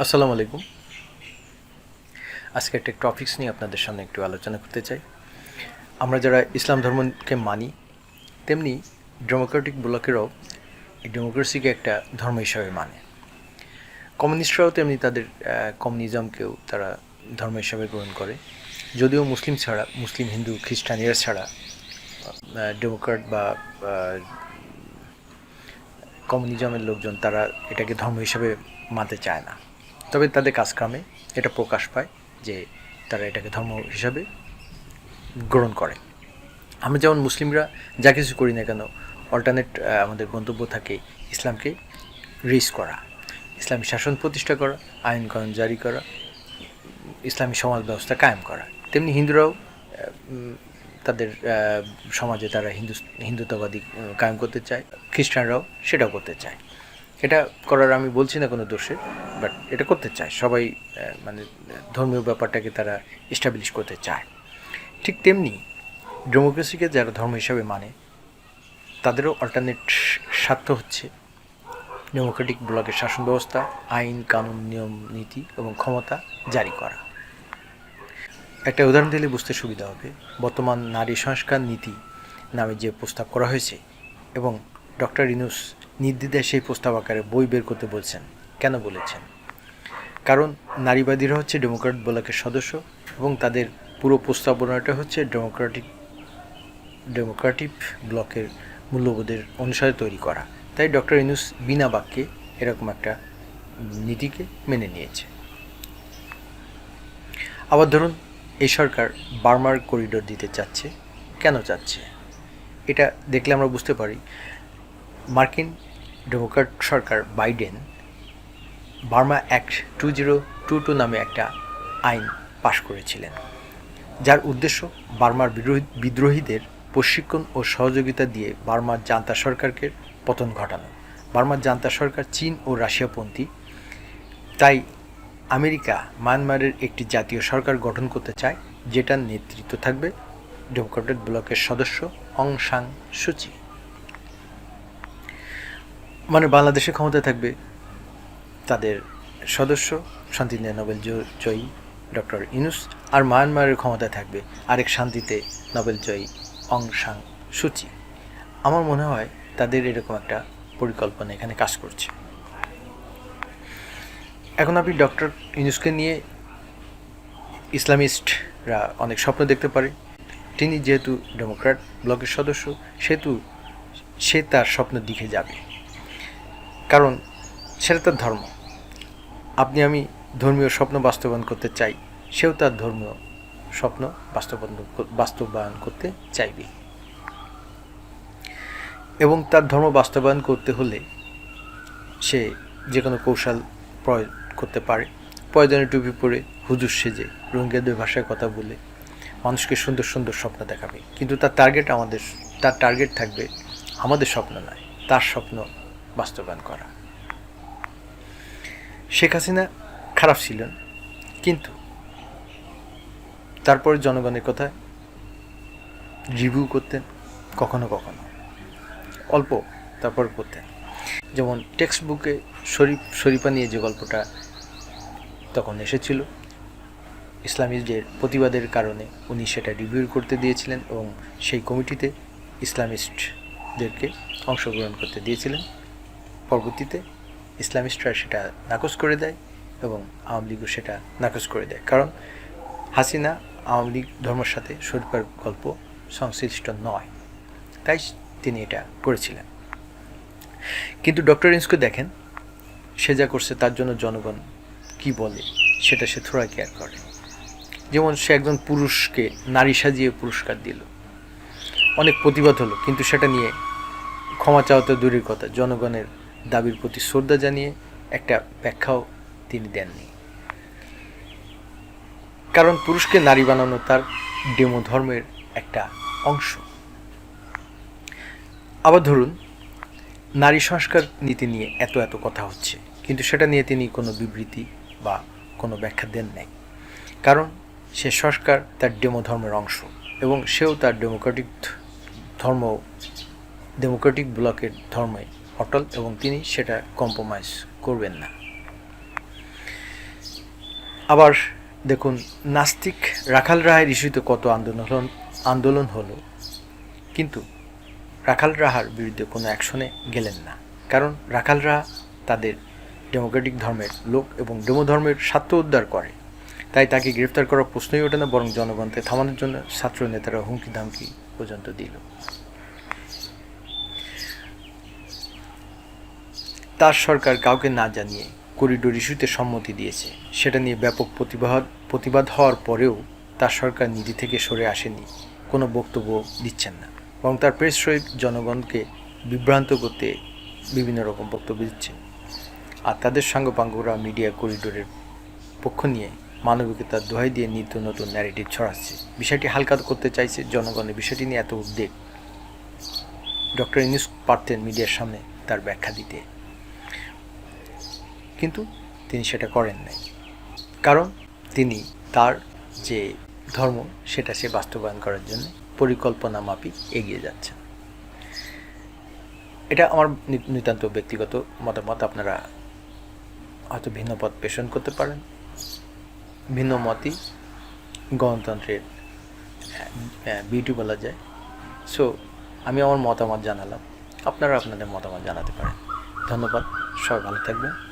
আসসালামু আলাইকুম। আজকে একটা টপিক্স নিয়ে আপনাদের সামনে একটু আলোচনা করতে চাই। আমরা যারা ইসলাম ধর্মকে মানি, তেমনি ডেমোক্রেটিক ব্লকেরও ডেমোক্রেসিকে একটা ধর্ম হিসাবে মানে। কমিউনিস্টরাও তেমনি তাদের কমিউনিজমকেও তারা ধর্ম হিসাবে গ্রহণ করে। যদিও মুসলিম ছাড়া, মুসলিম, হিন্দু, খ্রিস্টানিরা ছাড়া ডেমোক্রেট বা কমিউনিজমের লোকজন তারা এটাকে ধর্ম হিসাবে মানতে চায় না। তবে তাদের কাজকর্মে এটা প্রকাশ পায় যে তারা এটাকে ধর্ম হিসাবে গ্রহণ করে। আমরা যেমন মুসলিমরা যা কিছু করি না কেন অল্টারনেট আমাদের গন্তব্য থাকে ইসলামকে রিস করা, ইসলামী শাসন প্রতিষ্ঠা করা আইন কানুন জারি করা, ইসলামী সমাজ ব্যবস্থা কায়েম করা। তেমনি হিন্দুরাও তাদের সমাজে তারা হিন্দু, হিন্দুত্ববাদী কায়েম করতে চায়, খ্রিস্টানরাও সেটাও করতে চায়। এটা করার আমি বলছি না কোনো দোষের বাট এটা করতে চায়। সবাই মানে ধর্মীয় ব্যাপারটাকে তারা এস্টাবলিশ করতে চায়। ঠিক তেমনি ডেমোক্রেসিকে যারা ধর্ম হিসাবে মানে তাদেরও অল্টারনেট স্বার্থ হচ্ছে। ডেমোক্রেটিক ব্লকের শাসন ব্যবস্থা, আইন, কানুন, নিয়ম, নীতি এবং ক্ষমতা জারি করা। একটা উদাহরণ দিলে বুঝতে সুবিধা হবে। বর্তমান নারী সংস্কার নীতি নামে যে প্রস্তাব করা হয়েছে এবং ডক্টর ইনুস নির্দ্বিধায় সেই প্রস্তাব আকারে বই বের করতে বলছেন। কেন বলেছেন? কারণ নারীবাদীরা হচ্ছে ডেমোক্রেট ব্লকের সদস্য এবং তাদের পুরো প্রস্তাবনাটা হচ্ছে ডেমোক্রেটিক ডেমোক্রেটিক ব্লকের মূল্যবোধের অনুসারে তৈরি করা। তাই ডক্টর ইনুস বিনা বাক্যে এরকম একটা নীতিকে মেনে নিয়েছে। আবার ধরুন, এই সরকার বার্মার করিডোর দিতে চাচ্ছে। কেন চাচ্ছে? এটা দেখলে আমরা বুঝতে পারি। মার্কিন ডেমোক্র্যাট সরকার Biden Burma act two zero two two নামে একটা আইন পাশ করেছিলেন, যার উদ্দেশ্য বার্মার বিদ্রোহী বিদ্রোহীদের প্রশিক্ষণ ও সহযোগিতা দিয়ে বার্মার জান্তা সরকারকে পতন ঘটানো। বার্মার জান্তা সরকার চীন ও রাশিয়াপন্থী। তাই আমেরিকা মায়ানমারের একটি জাতীয় সরকার গঠন করতে চায়, যেটার নেতৃত্ব থাকবে ডেমোক্রেটিক ব্লকের সদস্য অং সাং সুচি মানে বাংলাদেশে ক্ষমতায় থাকবে তাদের সদস্য শান্তি নোবেল জয়ী ডক্টর ইনুস আর মায়ানমারের ক্ষমতায় থাকবে আরেক শান্তিতে নোবেল জয়ী অং সাং সুচি আমার মনে হয় তাদের এরকম একটা পরিকল্পনা এখানে কাজ করছে। এখন আপনি ডক্টর ইউনুসকে নিয়ে ইসলামিস্টরা অনেক স্বপ্ন দেখতে পারে। তিনি যেহেতু ডেমোক্র্যাট ব্লকের সদস্য সেহেতু সে তার স্বপ্নের দিকে যাবে। কারণ সেটা তার ধর্ম। আপনি আমি ধর্মীয় স্বপ্ন বাস্তবায়ন করতে চাই, সেও তার ধর্মীয় স্বপ্ন বাস্তবায়ন বাস্তবায়ন করতে চাইবে। এবং তার ধর্ম বাস্তবায়ন করতে হলে সে যে কোনো কৌশল প্রয়োগ করতে পারে। প্রয়োজনে টুপি পরে হুজুর সেজে, রোহিঙ্গাদের ভাষায় কথা বলে মানুষকে সুন্দর সুন্দর স্বপ্ন দেখাবে। কিন্তু তার টার্গেট আমাদের, তার টার্গেট থাকবে আমাদের স্বপ্ন নয়, তার স্বপ্ন বাস্তবায়ন করা। শেখ হাসিনা খারাপ ছিলেন, কিন্তু তারপর জনগণের কথা রিভিউ করতেন, কখনো কখনো অল্প তারপর করতেন। যেমন টেক্সট বুকে শরীফ, শরীফা নিয়ে যে গল্পটা তখন এসেছিল ইসলামিস্টদের প্রতিবাদের কারণে উনি সেটা রিভিউ করতে দিয়েছিলেন এবং সেই কমিটিতে ইসলামিস্টদেরকে অংশগ্রহণ করতে দিয়েছিলেন। পরবর্তীতে ইসলামিস্টরা সেটা নাকচ করে দেয় এবং আওয়ামী লীগও সেটা নাকচ করে দেয়। কারণ হাসিনা আওয়ামী লীগ ধর্মের সাথে শরীফার গল্প সংশ্লিষ্ট নয়। তাই তিনি এটা করেছিলেন। কিন্তু ডক্টর ইন্সকে দেখেন, সে যা করছে তার জন্য জনগণ কি বলে সেটা সে থোড়া কেয়ার করে। যেমন সে একজন পুরুষকে নারী সাজিয়ে পুরস্কার দিল। অনেক প্রতিবাদ হলো, কিন্তু সেটা নিয়ে ক্ষমা চাওয়া তো দূরের কথা, জনগণের দাবির প্রতি শ্রদ্ধা জানিয়ে একটা ব্যাখ্যাও তিনি দেননি। কারণ পুরুষকে নারী বানানো তার ডেমো ধর্মের একটা অংশ। আবার ধরুন, নারী সংস্কার নীতি নিয়ে এত এত কথা হচ্ছে, কিন্তু সেটা নিয়ে তিনি কোনো বিবৃতি বা কোনো ব্যাখ্যা দেন নাই। কারণ সে সংস্কার তার ডেমো ধর্মের অংশ এবং সেও তার ডেমোক্রেটিক ধর্ম, ডেমোক্রেটিক ব্লকের ধর্মে অটল এবং তিনি সেটা কম্প্রোমাইজ করবেন না। আবার দেখুন, নাস্তিক রাখাল রায়ের ইস্যুতে কত আন্দোলন আন্দোলন হলো, কিন্তু রাখাল রাহার বিরুদ্ধে কোনো অ্যাকশনে গেলেন না। কারণ রাখাল রাখালরা তাদের ডেমোক্রেটিক ধর্মের লোক এবং ডেমো ধর্মের স্বার্থ উদ্ধার করে। তাই তাকে গ্রেফতার করার প্রশ্নই ওঠে না, বরং জনগণকে থামানোর জন্য ছাত্র নেতারা হুমকি ধামকি পর্যন্ত দিল। তার সরকার কাউকে না জানিয়ে করিডোর ইস্যুতে সম্মতি দিয়েছে। সেটা নিয়ে ব্যাপক প্রতিবাদ প্রতিবাদ হওয়ার পরেও তার সরকার নীতি থেকে সরে আসেনি। কোনো বক্তব্য দিচ্ছেন না। এবং তার প্রেস সহিত জনগণকে বিভ্রান্ত করতে বিভিন্ন রকম বক্তব্য দিচ্ছে আর তাদের সাঙ্গপাঙ্গরা মিডিয়া করিডোরের পক্ষ নিয়ে মানবিকতার দোহাই দিয়ে নিত্য নতুন ন্যারেটিভ ছড়াচ্ছে। বিষয়টি হালকা করতে চাইছে জনগণের বিষয়টি নিয়ে এত উদ্বেগ। ডক্টর ইনিস পারতেন মিডিয়ার সামনে তার ব্যাখ্যা দিতে। কিন্তু তিনি সেটা করেন নাই। কারণ তিনি তার যে ধর্ম, সেটা সে বাস্তবায়ন করার জন্য পরিকল্পনা মাফিক এগিয়ে যাচ্ছেন। এটা আমার নিতান্ত ব্যক্তিগত মতামত, আপনারা হয়তো ভিন্ন পথ পেষণ করতে পারেন। ভিন্ন মতই গণতন্ত্রের বিউটি বলা যায়। সো আমি আমার মতামত জানালাম। আপনারা আপনাদের মতামত জানাতে পারেন। ধন্যবাদ। সবাই ভালো থাকবেন।